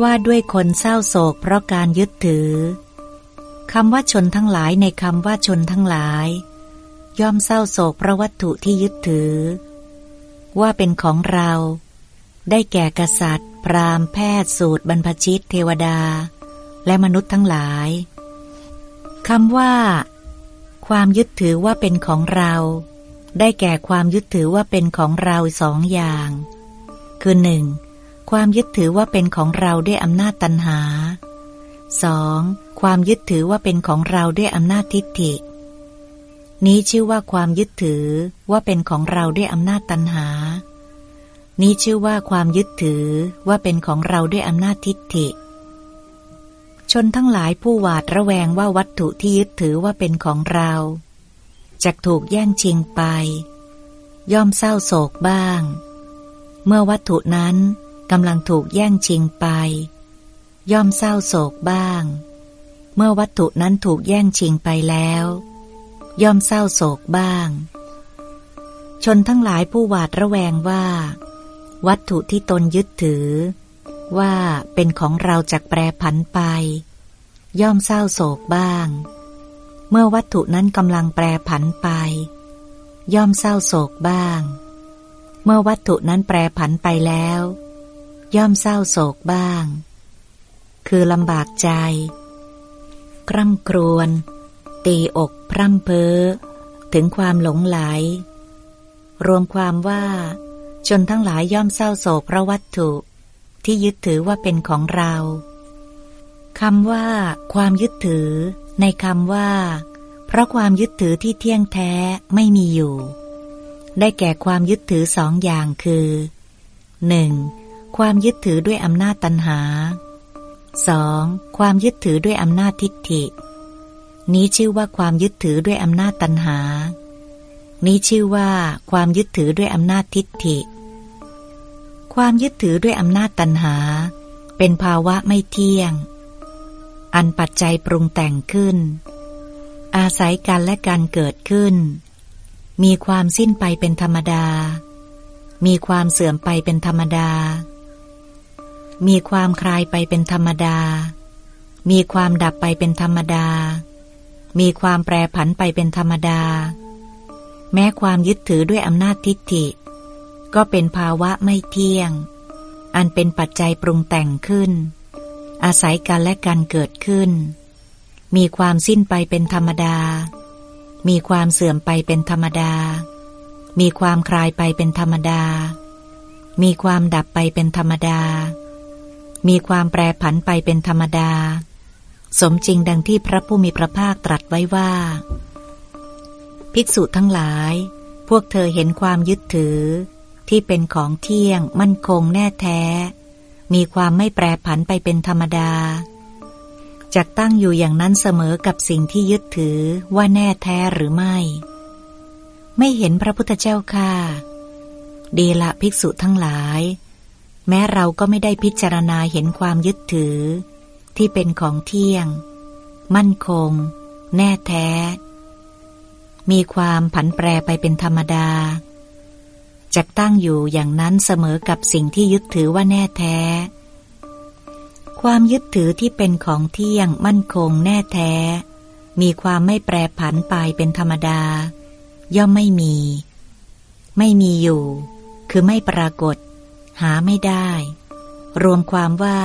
ว่าด้วยคนเศร้าโศกเพราะการยึดถือคำว่าชนทั้งหลายในคำว่าชนทั้งหลาย ย่อมเศร้าโศกเพราะวัตถุที่ยึดถือ ว่าเป็นของเรา ได้แก่กษัตริย์ พราหมณ์แพทย์สูตรบรรพชิตเทวดา และมนุษย์ทั้งหลายคำว่า ความยึดถือว่าเป็นของเรา ได้แก่ความยึดถือว่าเป็นของเราสองอย่าง คือหนึ่ง ความยึดถือว่าเป็นของเราด้วยอำนาจตัณหา 2. ความยึดถือว่าเป็นของเราด้วยอำนาจทิฏฐิ นี้ชื่อว่าความยึดถือว่าเป็นของเราด้วยอำนาจตัณหา นี้ชื่อว่าความยึดถือว่าเป็นของเราด้วยอำนาจทิฏฐิ ชนทั้งหลายผู้หวาดระแวงว่าวัตถุที่ยึดถือว่าเป็นของเราจะถูกแย่งชิงไป ย่อมเศร้าโศกบ้าง เมื่อวัตถุนั้น กำลังถูกแย่งชิงไป ย่อมเศร้าโศกบ้าง เมื่อวัตถุนั้นถูกแย่งชิงไปแล้ว ย่อมเศร้าโศกบ้าง ชนทั้งหลายผู้หวาดระแวงว่า วัตถุที่ตนยึดถือ ว่าเป็นของเราจากแปรผันไป ย่อมเศร้าโศกบ้าง เมื่อวัตถุนั้นกำลังแปรผันไป ย่อมเศร้าโศกบ้างเมื่อวัตถุนั้นแปรผันไปแล้ว ย่อมเศร้าโศกบ้าง คือลำบากใจกร่ำครวญตีอกพร่ำเพ้อ ถึงความหลงไหล รวมความว่าจนทั้งหลายย่อมเศร้าโศกเพราะวัตถุ ที่ยึดถือว่าเป็นของเราคำว่า ความยึดถือ ในคำว่า เพราะความยึดถือที่เที่ยงแท้ไม่มีอยู่ ได้แก่ความยึดถือสองอย่างคือหนึ่ง ความยึดถือด้วยอำนาจตันหา 2. ความยึดถือด้วยอำนาจทิฏฐิ นี้ชื่อว่าความยึดถือด้วยอำนาจตันหา นี้ชื่อว่าความยึดถือด้วยอำนาจทิฏฐิ ความยึดถือด้วยอำนาจตันหา เป็นภาวะไม่เที่ยง อันปัจจัยปรุงแต่งขึ้น อาศัยกันและการเกิดขึ้น มีความสิ้นไปเป็นธรรมดา มีความเสื่อมไปเป็นธรรมดา มีความคลายไปเป็นธรรมดา มีความดับไปเป็นธรรมดา มีความแปรผันไปเป็นธรรมดา แม้ความยึดถือด้วยอำนาจทิฏฐิ ก็เป็นภาวะไม่เที่ยง อันเป็นปัจจัยปรุงแต่งขึ้น อาศัยกันและกันเกิดขึ้น มีความสิ้นไปเป็นธรรมดา มีความเสื่อมไปเป็นธรรมดา มีความคลายไปเป็นธรรมดา มีความดับไปเป็นธรรมดา มีความแปรผันไปเป็นธรรมดา สมจริงดังที่พระผู้มีพระภาคตรัสไว้ว่า ภิกษุทั้งหลาย พวกเธอเห็นความยึดถือ ที่เป็นของเที่ยง มั่นคงแน่แท้ มีความไม่แปรผันไปเป็นธรรมดาจักตั้งอยู่อย่างนั้นเสมอกับสิ่งที่ยึดถือว่าแน่แท้หรือไม่ ไม่เห็นพระพุทธเจ้าค่ะ ดีละภิกษุทั้งหลาย แม้เราก็ไม่ได้พิจารณาเห็นความยึดถือ ที่เป็นของเที่ยง มั่นคง แน่แท้ มีความผันแปรไปเป็นธรรมดาจะตั้งอยู่อย่างนั้นเสมอกับสิ่งที่ยึดถือว่าแน่แท้ ความยึดถือที่เป็นของเที่ยง มั่นคง แน่แท้ มีความไม่แปรผันไปเป็นธรรมดา ย่อมไม่มี ไม่มีอยู่ คือไม่ปรากฏ หาไม่ได้ รวมความว่า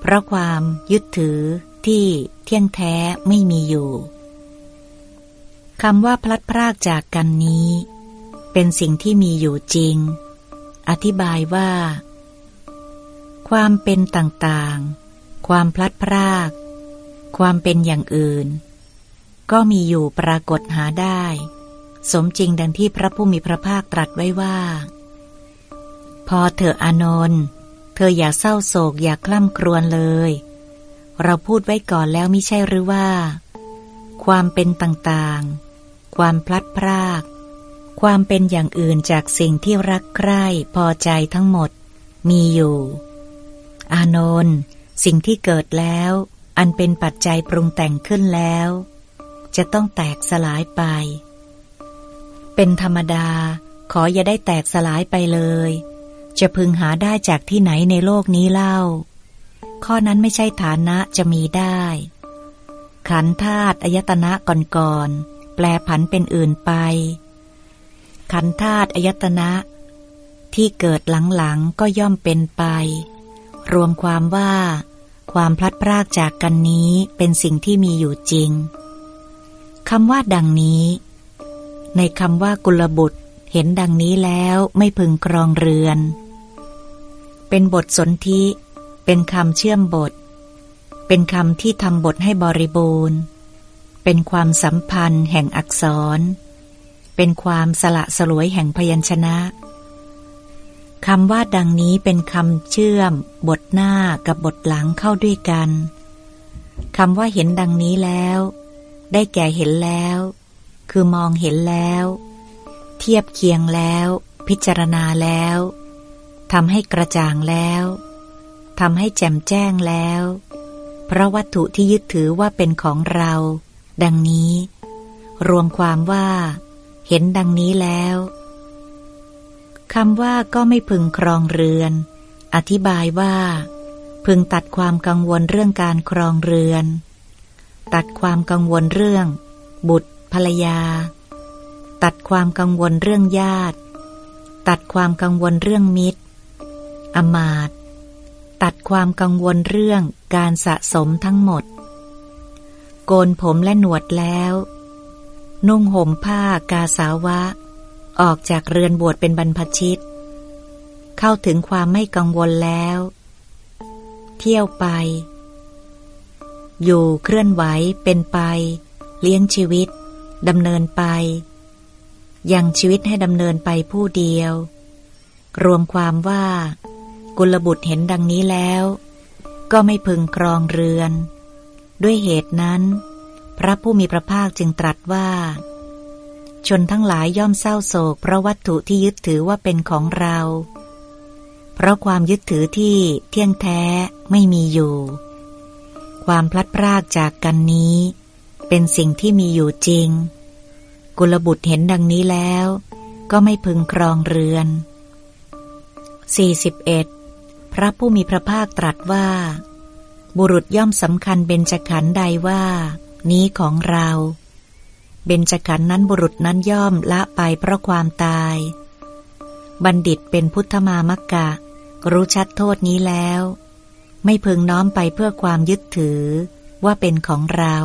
เพราะความยึดถือที่เที่ยงแท้ไม่มีอยู่คำว่าพลัดพรากจากกันนี้ เป็นสิ่งที่มีอยู่จริง อธิบายว่า ความเป็นต่างๆ ความพลัดพราก ความเป็นอย่างอื่น ก็มีอยู่ปรากฏหาได้ สมจริงดังที่พระผู้มีพระภาคตรัสไว้ว่า พอเถอะอานนท์เธออย่าเศร้าโศกอย่าคล่ำครวญเลย เราพูดไว้ก่อนแล้วมิใช่หรือว่า ความเป็นต่างๆ ความพลัดพราก ความเป็นอย่างอื่นจากสิ่งที่รักใคร่พอใจทั้งหมด มีอยู่ อานนท์สิ่งที่เกิดแล้ว อันเป็นปัจจัยปรุงแต่งขึ้นแล้ว จะต้องแตกสลายไป เป็นธรรมดาขออย่าได้แตกสลายไปเลย จะพึงหาได้จากที่ไหนในโลกนี้เล่า ข้อนั้นไม่ใช่ฐานะจะมีได้ ขันธาตุอายตนะก่อนๆแปลผันเป็นอื่นไป ขันธาตุอายตนะ ที่เกิดหลังๆก็ย่อมเป็นไป รวมความว่า ความพลัดพรากจากกันนี้เป็นสิ่งที่มีอยู่จริงคำว่าดังนี้ ในคำว่ากุลบุตรเห็นดังนี้แล้วไม่พึงครองเรือน เป็นบทสนธิ เป็นคำเชื่อมบท เป็นคำที่ทำบทให้บริบูรณ์ เป็นความสัมพันธ์แห่งอักษร เป็นความสละสลวยแห่งพยัญชนะคำว่าดังนี้เป็นคำเชื่อม บทหน้ากับบทหลังเข้าด้วยกันคำว่าเห็นดังนี้แล้ว ได้แก่เห็นแล้ว คือมองเห็นแล้ว เทียบเคียงแล้ว พิจารณาแล้ว ทำให้กระจ่างแล้วทำให้แจ่มแจ้งแล้ว เพราะวัตถุที่ยึดถือว่าเป็นของเรา ดังนี้ รวมความว่า เห็นดังนี้แล้วคำว่าก็ไม่พึงครองเรือน อธิบายว่า พึงตัดความกังวลเรื่องการครองเรือน ตัดความกังวลเรื่อง บุตรภรรยา ตัดความกังวลเรื่องญาติ ตัดความกังวลเรื่องมิตร อมาต ตัดความกังวลเรื่องการสะสมทั้งหมด โกนผมและหนวดแล้ว นุ่งห่มผ้ากาสาวะ ออกจากเรือนบวชเป็นบรรพชิต เข้าถึงความไม่กังวลแล้ว เที่ยวไป อยู่เคลื่อนไหวเป็นไป เลี้ยงชีวิตดำเนินไป ยังชีวิตให้ดำเนินไปผู้เดียว รวมความว่า กุลบุตรเห็นดังนี้แล้ว ก็ไม่พึงครองเรือน ด้วยเหตุนั้น พระผู้มีพระภาคจึงตรัสว่า ชนทั้งหลายย่อมเศร้าโศกเพราะวัตถุที่ยึดถือว่าเป็นของเรา เพราะความยึดถือที่เที่ยงแท้ไม่มีอยู่ ความพลัดพรากจากกันนี้ เป็นสิ่งที่มีอยู่จริง กุลบุตรเห็นดังนี้แล้ว ก็ไม่พึงครองเรือน41 ระผู้มีพระภาคตรัสว่า บุรุษย่อมสำคัญเบญจขันธ์ใดว่า นี้ของเรา เบญจขันธ์นั้นบุรุษนั้นย่อมละไปเพราะความตาย บัณฑิตเป็นพุทธมามกกะ รู้ชัดโทษนี้แล้ว ไม่พึงน้อมไปเพื่อความยึดถือว่าเป็นของเรา